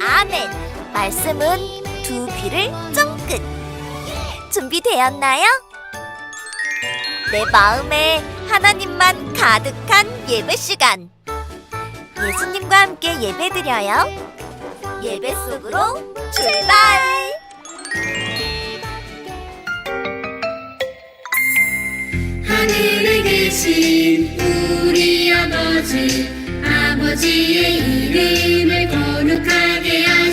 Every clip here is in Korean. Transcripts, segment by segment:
아멘, 말씀은 두 귀를 쫑긋. 준비되었나요? 내 마음에 하나님만 가득한 예배 시간. 예수님과 함께 예배드려요. 예배 속으로 출발! 하늘에 계신 우리 아버지 아버지의 이름을 거룩하게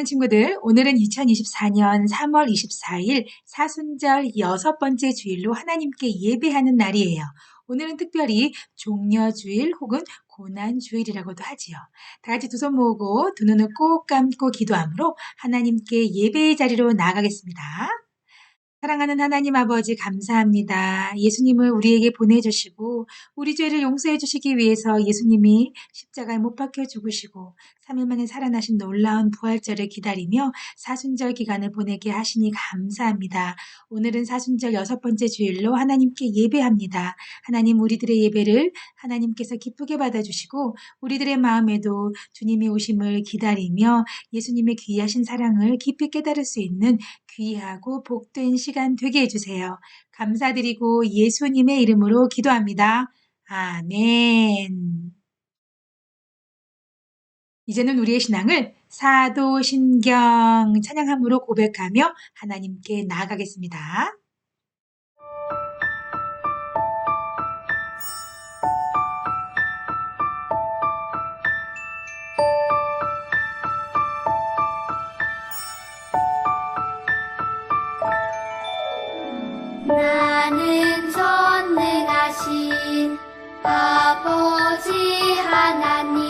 사랑하는 친구들, 오늘은 2024년 3월 24일 사순절 여섯 번째 주일로 하나님께 예배하는 날이에요. 오늘은 특별히 종려주일 혹은 고난주일이라고도 하지요. 다 같이 두 손 모으고 두 눈을 꼭 감고 기도함으로 하나님께 예배의 자리로 나아가겠습니다. 사랑하는 하나님 아버지 감사합니다. 예수님을 우리에게 보내주시고 우리 죄를 용서해 주시기 위해서 예수님이 십자가에 못 박혀 죽으시고 3일 만에 살아나신 놀라운 부활절을 기다리며 사순절 기간을 보내게 하시니 감사합니다. 오늘은 사순절 여섯 번째 주일로 하나님께 예배합니다. 하나님 우리들의 예배를 하나님께서 기쁘게 받아주시고 우리들의 마음에도 주님의 오심을 기다리며 예수님의 귀하신 사랑을 깊이 깨달을 수 있는 귀하고 복된 시간 되게 해주세요. 감사드리고 예수님의 이름으로 기도합니다. 아멘. 이제는 우리의 신앙을 사도신경 찬양함으로 고백하며 하나님께 나아가겠습니다. 나는 전능하신 아버지 하나님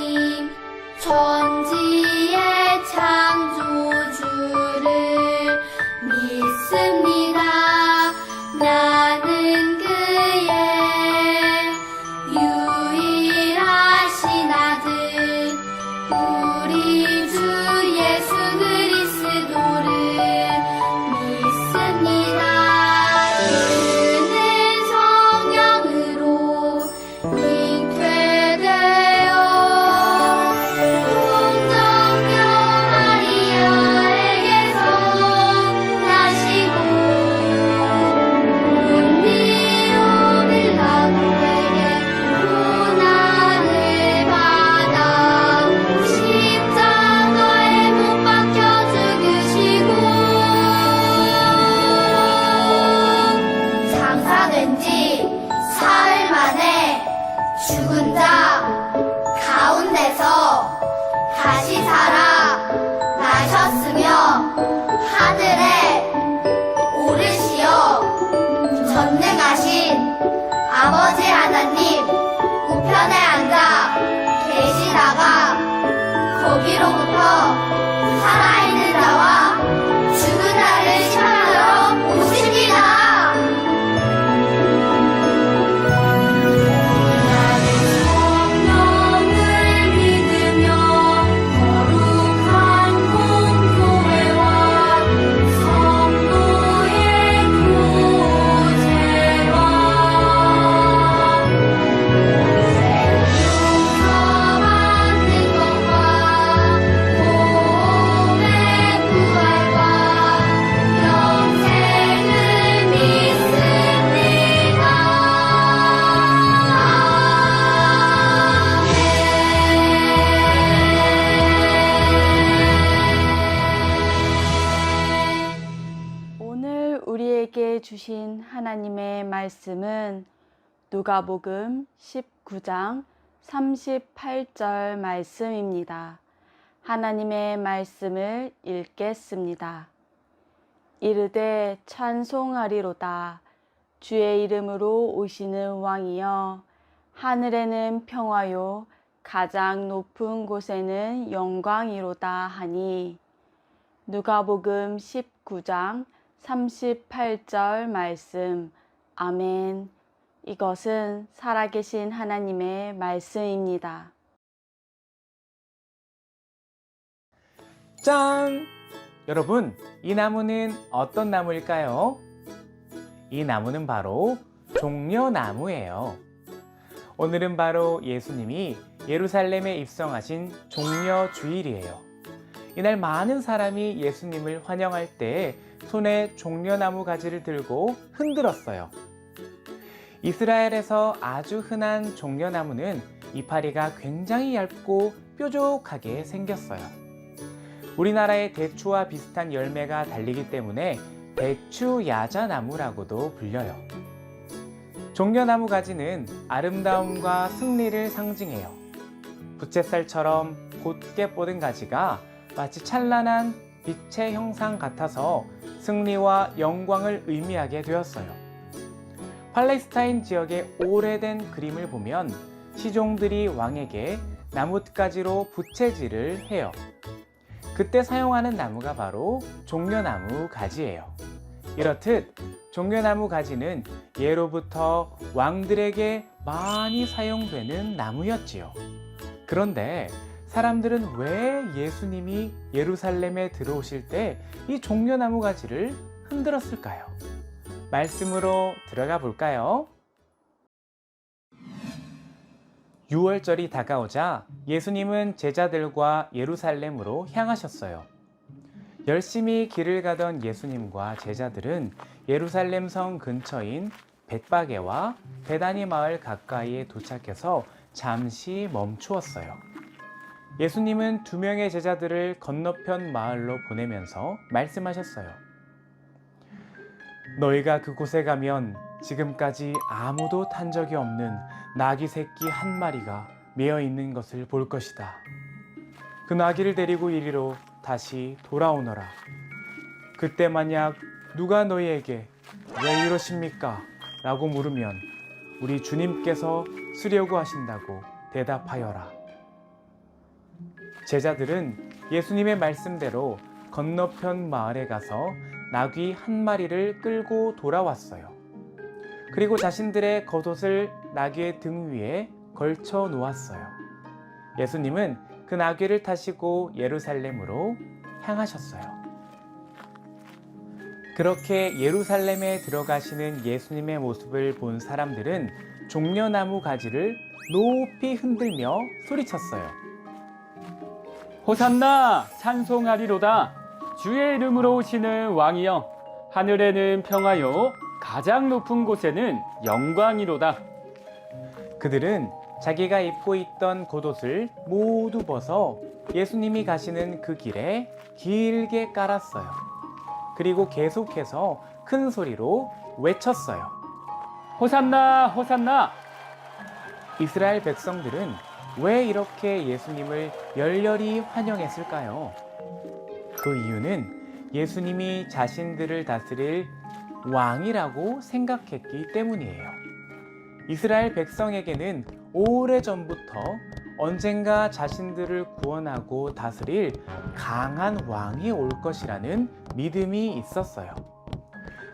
천지 누가복음 19장 38절 말씀입니다. 하나님의 말씀을 읽겠습니다. 이르되 찬송하리로다. 주의 이름으로 오시는 왕이여. 하늘에는 평화요. 가장 높은 곳에는 영광이로다 하니. 누가복음 19장 38절 말씀. 아멘. 이것은 살아계신 하나님의 말씀입니다. 짠! 여러분, 이 나무는 어떤 나무일까요? 이 나무는 바로 종려나무예요. 오늘은 바로 예수님이 예루살렘에 입성하신 종려 주일이에요. 이날 많은 사람이 예수님을 환영할 때 손에 종려나무 가지를 들고 흔들었어요. 이스라엘에서 아주 흔한 종려나무는 이파리가 굉장히 얇고 뾰족하게 생겼어요. 우리나라의 대추와 비슷한 열매가 달리기 때문에 대추 야자나무라고도 불려요. 종려나무 가지는 아름다움과 승리를 상징해요. 부채살처럼 곧게 뻗은 가지가 마치 찬란한 빛의 형상 같아서 승리와 영광을 의미하게 되었어요. 팔레스타인 지역의 오래된 그림을 보면 시종들이 왕에게 나뭇가지로 부채질을 해요. 그때 사용하는 나무가 바로 종려나무 가지예요. 이렇듯 종려나무 가지는 예로부터 왕들에게 많이 사용되는 나무였지요. 그런데 사람들은 왜 예수님이 예루살렘에 들어오실 때 이 종려나무 가지를 흔들었을까요? 말씀으로 들어가 볼까요? 6월절이 다가오자 예수님은 제자들과 예루살렘으로 향하셨어요. 열심히 길을 가던 예수님과 제자들은 예루살렘 성 근처인 벳바게와 베다니 마을 가까이에 도착해서 잠시 멈추었어요. 예수님은 두 명의 제자들을 건너편 마을로 보내면서 말씀하셨어요. 너희가 그곳에 가면 지금까지 아무도 탄 적이 없는 나귀 새끼 한 마리가 매어 있는 것을 볼 것이다. 그 나귀를 데리고 이리로 다시 돌아오너라. 그때 만약 누가 너희에게 왜 이러십니까? 라고 물으면 우리 주님께서 쓰려고 하신다고 대답하여라. 제자들은 예수님의 말씀대로 건너편 마을에 가서 나귀 한 마리를 끌고 돌아왔어요. 그리고 자신들의 겉옷을 나귀의 등 위에 걸쳐 놓았어요. 예수님은 그 나귀를 타시고 예루살렘으로 향하셨어요. 그렇게 예루살렘에 들어가시는 예수님의 모습을 본 사람들은 종려나무 가지를 높이 흔들며 소리쳤어요. 호산나 찬송하리로다 주의 이름으로 오시는 왕이여 하늘에는 평화요 가장 높은 곳에는 영광이로다 그들은 자기가 입고 있던 겉옷을 모두 벗어 예수님이 가시는 그 길에 길게 깔았어요. 그리고 계속해서 큰 소리로 외쳤어요. 호산나 호산나 이스라엘 백성들은 왜 이렇게 예수님을 열렬히 환영했을까요? 그 이유는 예수님이 자신들을 다스릴 왕이라고 생각했기 때문이에요. 이스라엘 백성에게는 오래 전부터 언젠가 자신들을 구원하고 다스릴 강한 왕이 올 것이라는 믿음이 있었어요.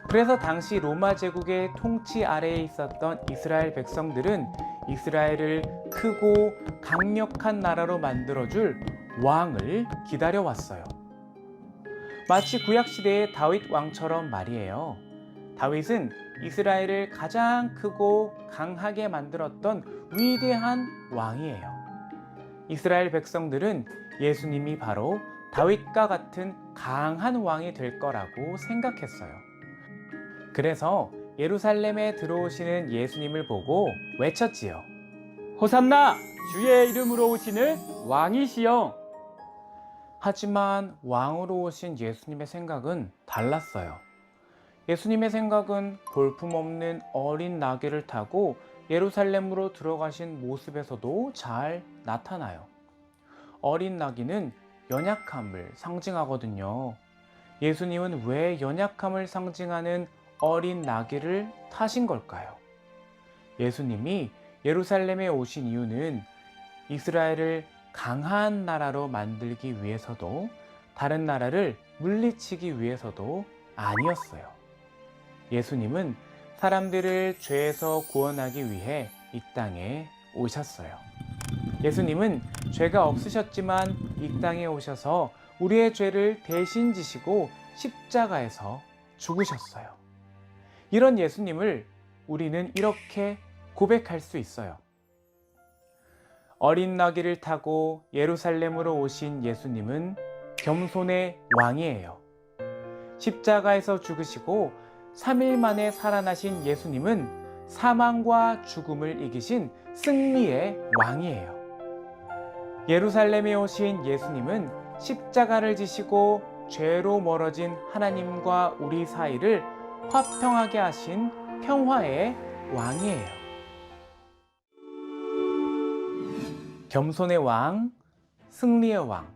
그래서 당시 로마 제국의 통치 아래에 있었던 이스라엘 백성들은 이스라엘을 크고 강력한 나라로 만들어줄 왕을 기다려왔어요. 마치 구약시대의 다윗 왕처럼 말이에요. 다윗은 이스라엘을 가장 크고 강하게 만들었던 위대한 왕이에요. 이스라엘 백성들은 예수님이 바로 다윗과 같은 강한 왕이 될 거라고 생각했어요. 그래서 예루살렘에 들어오시는 예수님을 보고 외쳤지요. 호산나 주의 이름으로 오시는 왕이시여 하지만 왕으로 오신 예수님의 생각은 달랐어요. 예수님의 생각은 볼품없는 어린 나귀를 타고 예루살렘으로 들어가신 모습에서도 잘 나타나요. 어린 나귀는 연약함을 상징하거든요. 예수님은 왜 연약함을 상징하는 어린 나귀를 타신 걸까요? 예수님이 예루살렘에 오신 이유는 이스라엘을 강한 나라로 만들기 위해서도 다른 나라를 물리치기 위해서도 아니었어요. 예수님은 사람들을 죄에서 구원하기 위해 이 땅에 오셨어요. 예수님은 죄가 없으셨지만 이 땅에 오셔서 우리의 죄를 대신 지시고 십자가에서 죽으셨어요. 이런 예수님을 우리는 이렇게 고백할 수 있어요. 어린 나귀를 타고 예루살렘으로 오신 예수님은 겸손의 왕이에요. 십자가에서 죽으시고 3일 만에 살아나신 예수님은 사망과 죽음을 이기신 승리의 왕이에요. 예루살렘에 오신 예수님은 십자가를 지시고 죄로 멀어진 하나님과 우리 사이를 화평하게 하신 평화의 왕이에요. 겸손의 왕, 승리의 왕,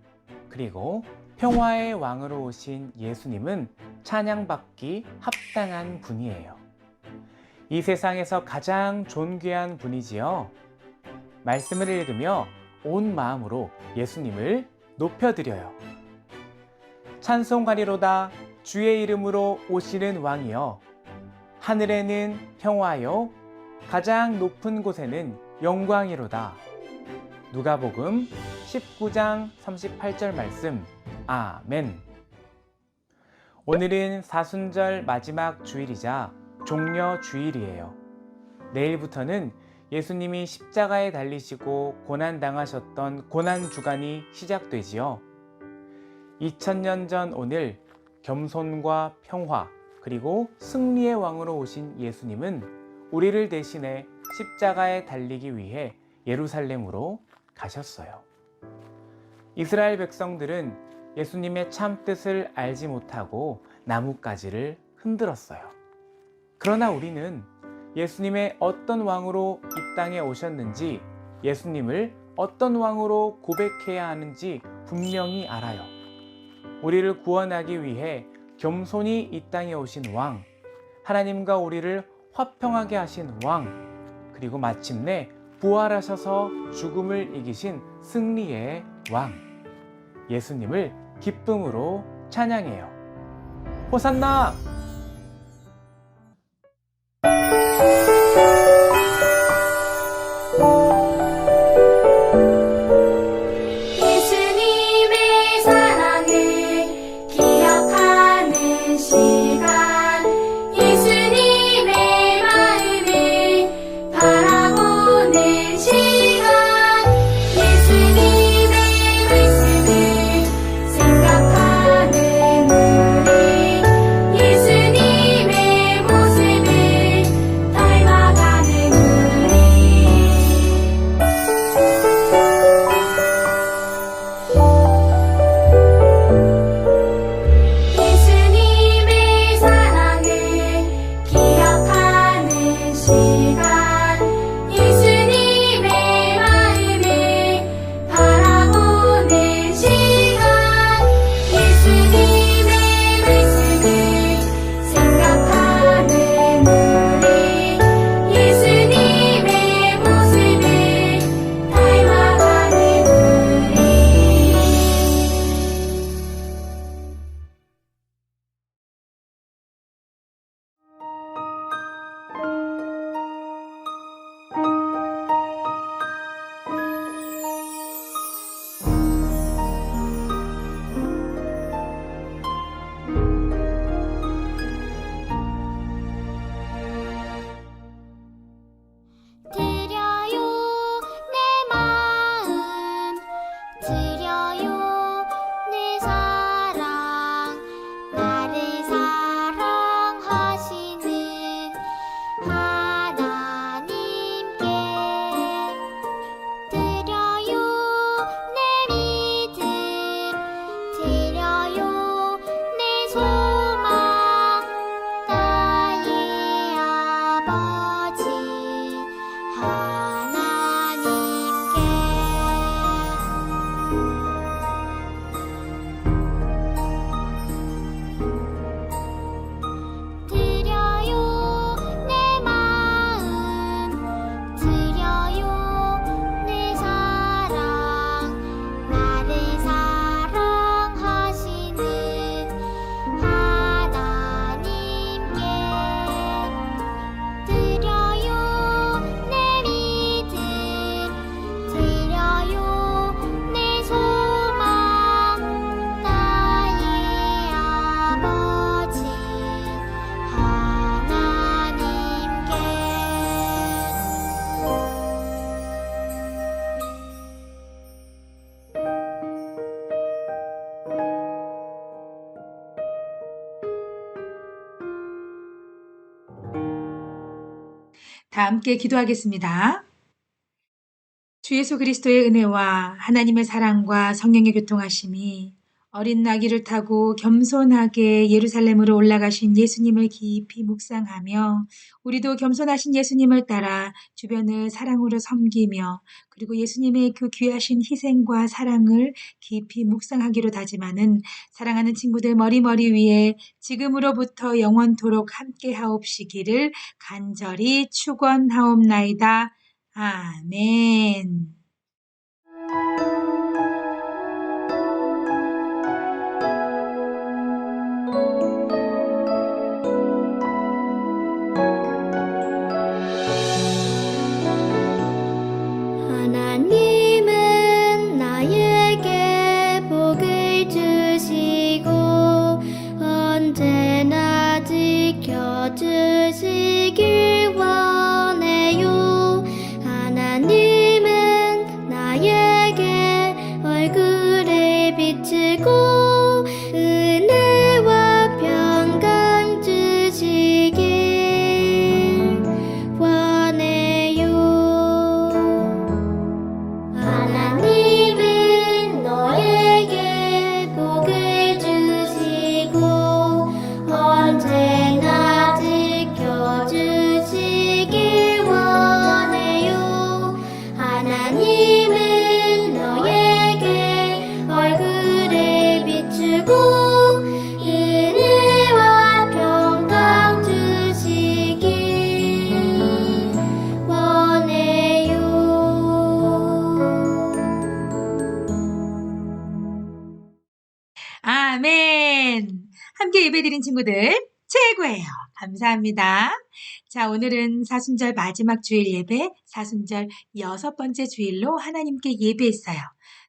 그리고 평화의 왕으로 오신 예수님은 찬양받기 합당한 분이에요. 이 세상에서 가장 존귀한 분이지요. 말씀을 읽으며 온 마음으로 예수님을 높여드려요. 찬송가리로다 주의 이름으로 오시는 왕이여 하늘에는 평화요 가장 높은 곳에는 영광이로다. 누가복음 19장 38절 말씀. 아멘. 오늘은 사순절 마지막 주일이자 종려 주일이에요. 내일부터는 예수님이 십자가에 달리시고 고난 당하셨던 고난 주간이 시작되지요. 2000년 전 오늘 겸손과 평화 그리고 승리의 왕으로 오신 예수님은 우리를 대신해 십자가에 달리기 위해 예루살렘으로 가셨어요. 이스라엘 백성들은 예수님의 참 뜻을 알지 못하고 나뭇가지를 흔들었어요. 그러나 우리는 예수님의 어떤 왕으로 이 땅에 오셨는지, 예수님을 어떤 왕으로 고백해야 하는지 분명히 알아요. 우리를 구원하기 위해 겸손히 이 땅에 오신 왕, 하나님과 우리를 화평하게 하신 왕, 그리고 마침내 부활하셔서 죽음을 이기신 승리의 왕, 예수님을 기쁨으로 찬양해요. 호산나! 함께 기도하겠습니다. 주 예수 그리스도의 은혜와 하나님의 사랑과 성령의 교통하심이 어린 나귀를 타고 겸손하게 예루살렘으로 올라가신 예수님을 깊이 묵상하며 우리도 겸손하신 예수님을 따라 주변을 사랑으로 섬기며 그리고 예수님의 그 귀하신 희생과 사랑을 깊이 묵상하기로 다짐하는 사랑하는 친구들 머리머리 위에 지금으로부터 영원토록 함께 하옵시기를 간절히 축원하옵나이다. 아멘. 아멘. 함께 예배드린 친구들 최고예요. 감사합니다. 자, 오늘은 사순절 마지막 주일 예배, 사순절 여섯 번째 주일로 하나님께 예배했어요.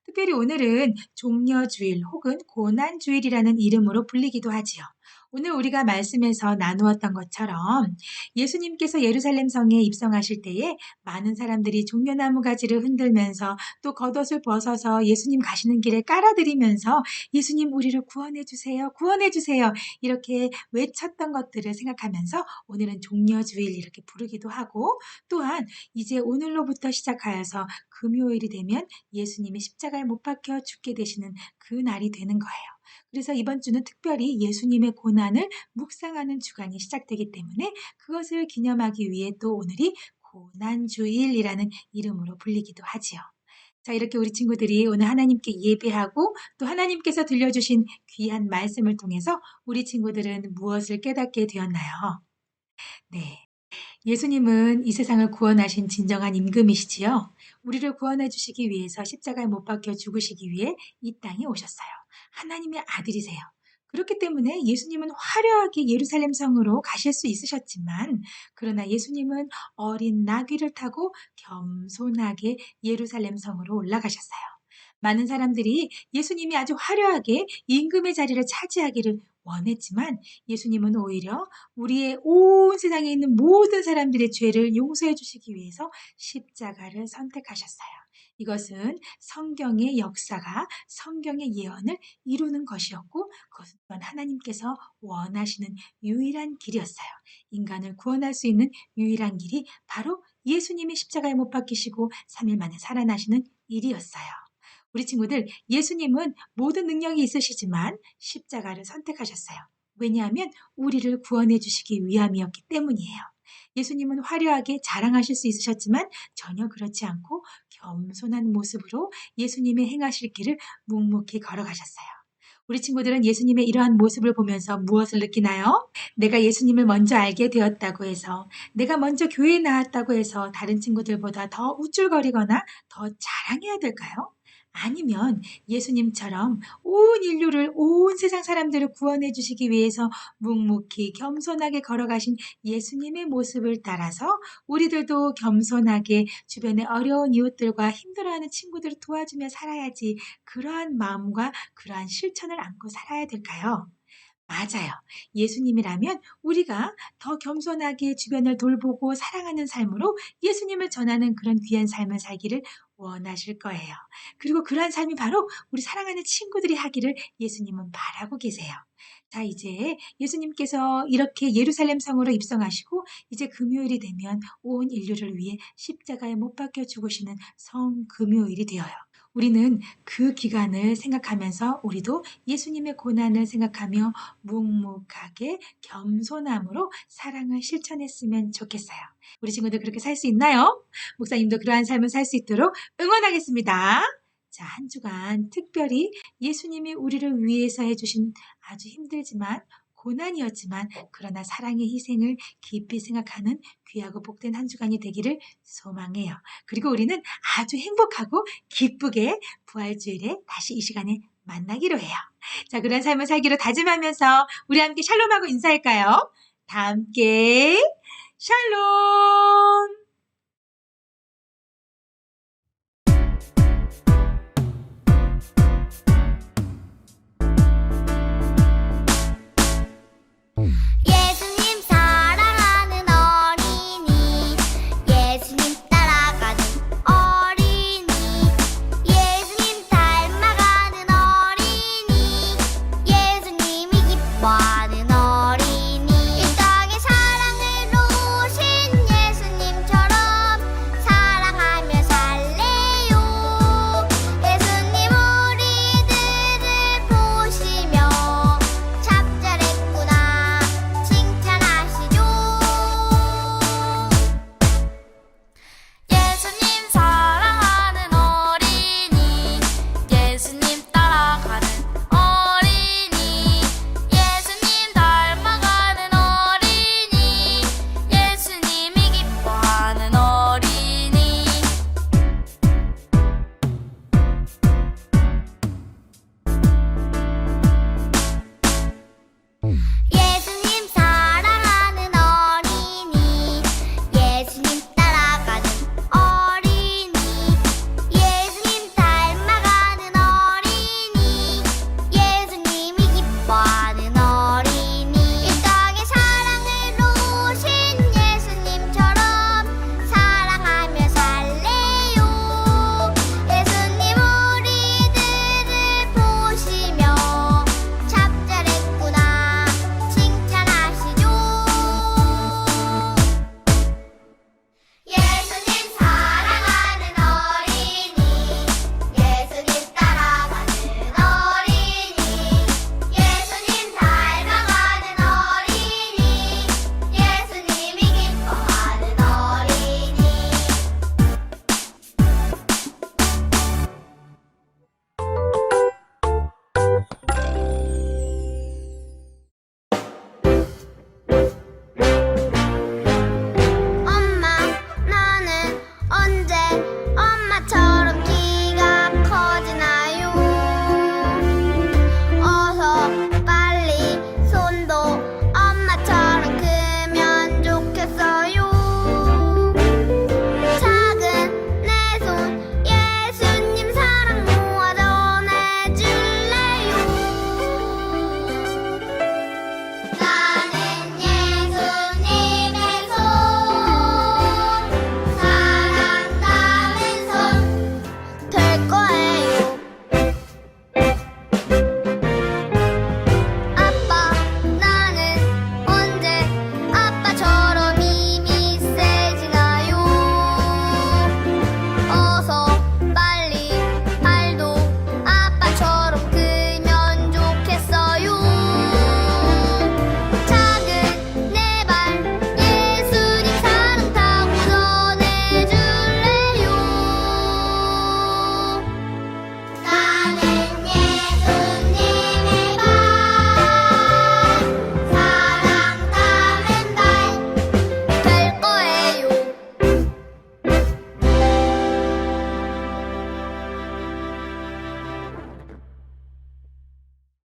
특별히 오늘은 종려 주일 혹은 고난 주일이라는 이름으로 불리기도 하지요. 오늘 우리가 말씀에서 나누었던 것처럼 예수님께서 예루살렘 성에 입성하실 때에 많은 사람들이 종려나무 가지를 흔들면서 또 겉옷을 벗어서 예수님 가시는 길에 깔아드리면서 예수님 우리를 구원해 주세요. 구원해 주세요. 이렇게 외쳤던 것들을 생각하면서 오늘은 종려주일 이렇게 부르기도 하고 또한 이제 오늘로부터 시작하여서 금요일이 되면 예수님이 십자가에 못 박혀 죽게 되시는 그 날이 되는 거예요. 그래서 이번 주는 특별히 예수님의 고난을 묵상하는 주간이 시작되기 때문에 그것을 기념하기 위해 또 오늘이 고난주일이라는 이름으로 불리기도 하지요. 자, 이렇게 우리 친구들이 오늘 하나님께 예배하고 또 하나님께서 들려주신 귀한 말씀을 통해서 우리 친구들은 무엇을 깨닫게 되었나요? 네. 예수님은 이 세상을 구원하신 진정한 임금이시지요. 우리를 구원해 주시기 위해서 십자가에 못 박혀 죽으시기 위해 이 땅에 오셨어요. 하나님의 아들이세요. 그렇기 때문에 예수님은 화려하게 예루살렘 성으로 가실 수 있으셨지만, 그러나 예수님은 어린 나귀를 타고 겸손하게 예루살렘 성으로 올라가셨어요. 많은 사람들이 예수님이 아주 화려하게 임금의 자리를 차지하기를 원했지만 예수님은 오히려 우리의 온 세상에 있는 모든 사람들의 죄를 용서해 주시기 위해서 십자가를 선택하셨어요. 이것은 성경의 역사가 성경의 예언을 이루는 것이었고 그것은 하나님께서 원하시는 유일한 길이었어요. 인간을 구원할 수 있는 유일한 길이 바로 예수님이 십자가에 못 박히시고 3일 만에 살아나시는 일이었어요. 우리 친구들, 예수님은 모든 능력이 있으시지만 십자가를 선택하셨어요. 왜냐하면 우리를 구원해 주시기 위함이었기 때문이에요. 예수님은 화려하게 자랑하실 수 있으셨지만 전혀 그렇지 않고 겸손한 모습으로 예수님의 행하실 길을 묵묵히 걸어가셨어요. 우리 친구들은 예수님의 이러한 모습을 보면서 무엇을 느끼나요? 내가 예수님을 먼저 알게 되었다고 해서, 내가 먼저 교회에 나왔다고 해서 다른 친구들보다 더 우쭐거리거나 더 자랑해야 될까요? 아니면 예수님처럼 온 인류를, 온 세상 사람들을 구원해 주시기 위해서 묵묵히 겸손하게 걸어가신 예수님의 모습을 따라서 우리들도 겸손하게 주변의 어려운 이웃들과 힘들어하는 친구들을 도와주며 살아야지 그러한 마음과 그러한 실천을 안고 살아야 될까요? 맞아요. 예수님이라면 우리가 더 겸손하게 주변을 돌보고 사랑하는 삶으로 예수님을 전하는 그런 귀한 삶을 살기를 원하실 거예요. 그리고 그러한 삶이 바로 우리 사랑하는 친구들이 하기를 예수님은 바라고 계세요. 자, 이제 예수님께서 이렇게 예루살렘 성으로 입성하시고 이제 금요일이 되면 온 인류를 위해 십자가에 못 박혀 죽으시는 성 금요일이 되어요. 우리는 그 기간을 생각하면서 우리도 예수님의 고난을 생각하며 묵묵하게 겸손함으로 사랑을 실천했으면 좋겠어요. 우리 친구들 그렇게 살 수 있나요? 목사님도 그러한 삶을 살 수 있도록 응원하겠습니다. 자, 한 주간 특별히 예수님이 우리를 위해서 해주신 아주 힘들지만 고난이었지만 그러나 사랑의 희생을 깊이 생각하는 귀하고 복된 한 주간이 되기를 소망해요. 그리고 우리는 아주 행복하고 기쁘게 부활주일에 다시 이 시간에 만나기로 해요. 자, 그런 삶을 살기로 다짐하면서 우리 함께 샬롬하고 인사할까요? 다 함께 샬롬!